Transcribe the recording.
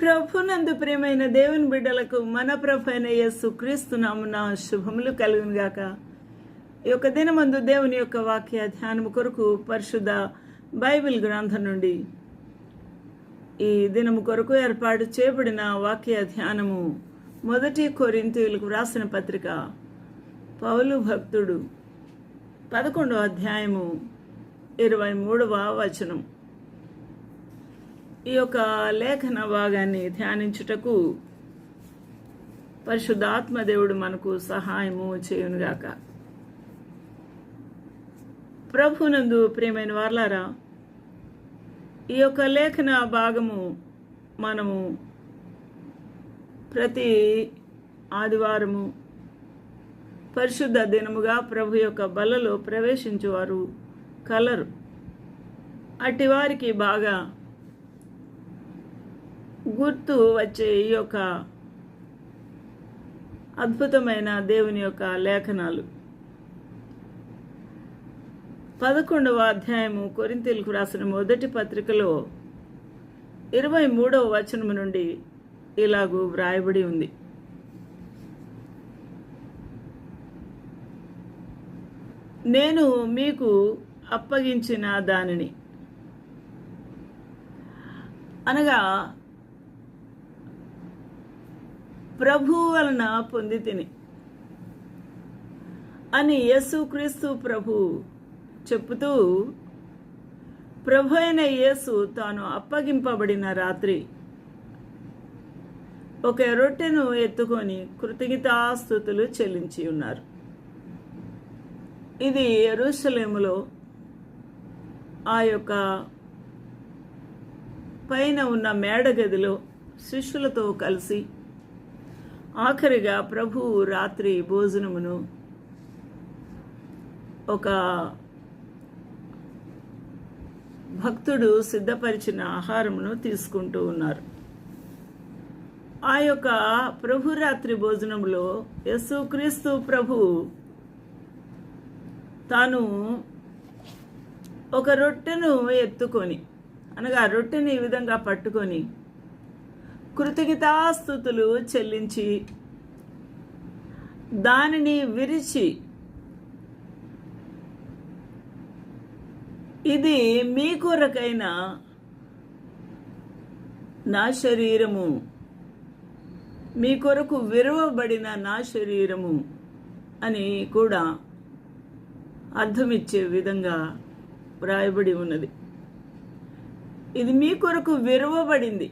ప్రభునందు ప్రియమైన దేవుని బిడ్డలకు మన ప్రభు అయిన క్రీస్తు నామున శుభములు కలుగును గాక. ఈ యొక్క దినమందు దేవుని యొక్క వాక్య ధ్యానము కొరకు పరిశుద్ధ బైబిల్ గ్రంథం నుండి ఈ దినము కొరకు ఏర్పాటు చేయబడిన వాక్య ధ్యానము మొదటి కొరింతీయులకు వ్రాసిన పత్రిక పౌలు భక్తుడు పదకొండవ అధ్యాయము ఇరవై మూడవ వచనం. ఈ యొక్క లేఖన భాగాన్ని ధ్యానించుటకు పరిశుద్ధాత్మదేవుడు మనకు సహాయము చేయునుగాక. ప్రభునందు ప్రియమైన వార్లారా ఈ యొక్క లేఖన భాగము మనము ప్రతి ఆదివారము పరిశుద్ధ దినముగా ప్రభు యొక్క బలలో ప్రవేశించేవారు కలరు. అటివారికి బాగా గుర్తు వచ్చే ఈ యొక్క అద్భుతమైన దేవుని యొక్క లేఖనాలు. పదకొండవ అధ్యాయము కొరింతీలకు రాసిన మొదటి పత్రికలో ఇరవై మూడవ వచనము నుండి ఇలాగూ వ్రాయబడి ఉంది. నేను మీకు అప్పగించిన దానిని. అనగా ప్రభు వలన పొంది తిని అని యేసుక్రీస్తు ప్రభు చెప్పుతూ ప్రభు అయిన యేసు తాను అప్పగింపబడిన రాత్రి ఒక రొట్టెను ఎత్తుకొని కృతజ్ఞతాస్థుతులు చెల్లించి ఉన్నారు. ఇది ఎరుసలేములో ఆ యొక్క పైన ఉన్న మేడగదిలో శిష్యులతో కలిసి ఆఖరిగా ప్రభువు రాత్రి భోజనమును ఒక భక్తుడు సిద్ధపరిచిన ఆహారమును తీసుకుంటూ ఉన్నారు. ఆ యొక్క ప్రభు రాత్రి భోజనంలో యేసుక్రీస్తు ప్రభు తాను ఒక రొట్టెను ఎత్తుకొని అనగా ఆ రొట్టెని ఈ విధంగా పట్టుకొని కృతజ్ఞతాస్థుతులు చెల్లించి దానిని విరిచి ఇది మీ కొరకైన నా శరీరము. మీ కొరకు విరవబడిన నా శరీరము అని కూడా అర్థమిచ్చే విధంగా వ్రాయబడి ఉన్నది. ఇది మీ కొరకు విరవబడింది.